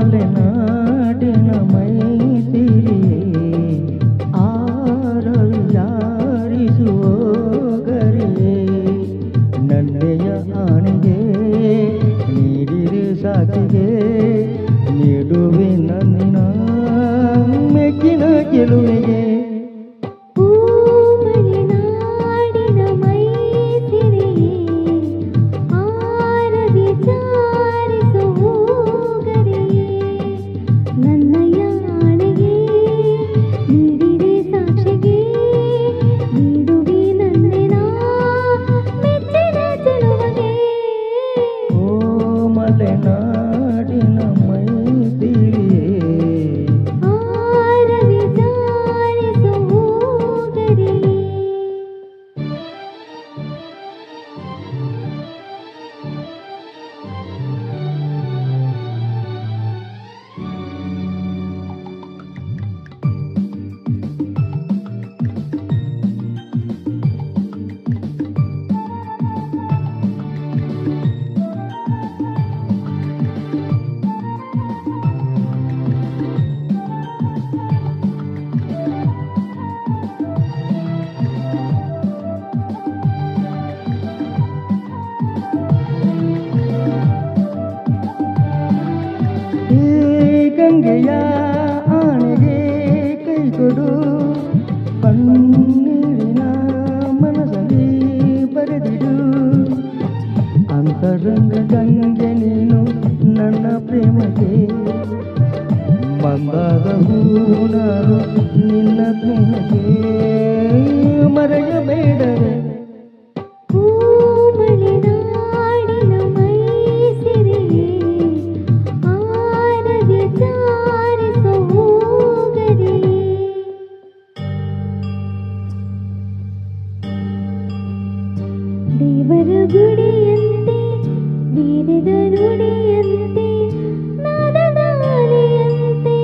ಮಲೆನಾಡಿನ ಸಾಕಿಗೆ ನೀಡುವೆ ನನ್ನ ಮೆಕ್ಕಿನ ಗೆಲುವೆ. Lena. ಗಂಗೆಯ ಆಣೆಗೆ ಕೈ ಕೊಡು. ಕಣ್ಣೀರಿನ ಮನಸ್ಸಲ್ಲಿ ಬರೆದಿಡು. ಅಂತರಂಗ ಗಂಗೆ ನೀನು ನನ್ನ ಪ್ರೇಮಕ್ಕೆ. ನಾನು ನಿನ್ನ ಸ್ನೇಹಕ್ಕೆ ಮರೆಯಬೇಡವೇ. ಗುಡಿಯಂತೆ ವೇದದ ನುಡಿಯಂತೆ ನಾದದ ಅಲೆಯಂತೆ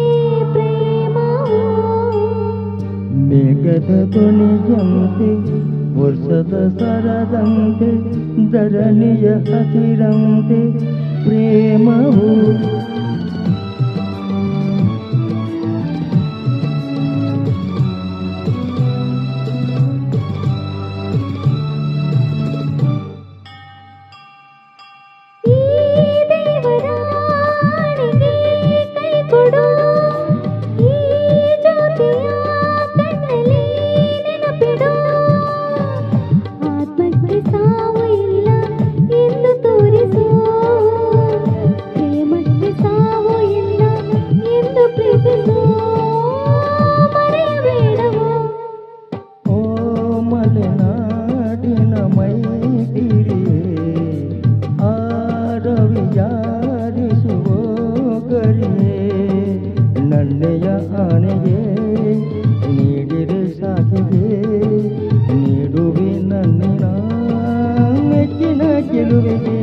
ಪ್ರೇಮವು ಮೇಘದ ಧ್ವನಿಯಂತೆ ವರ್ಷದ ಸರದಂತೆ ಧರಣಿಯ ಹಸಿರಂತೆ ಪ್ರೇಮವು ನನ್ನೆಯ ಆಣೆಗೆ ನೀಡಿರೆ ಸಾಕಿಗೆ ನೀಡುವೆ ನನ್ನ ಮೆಚ್ಚಿನ ಗೆಲುವಿಗೆ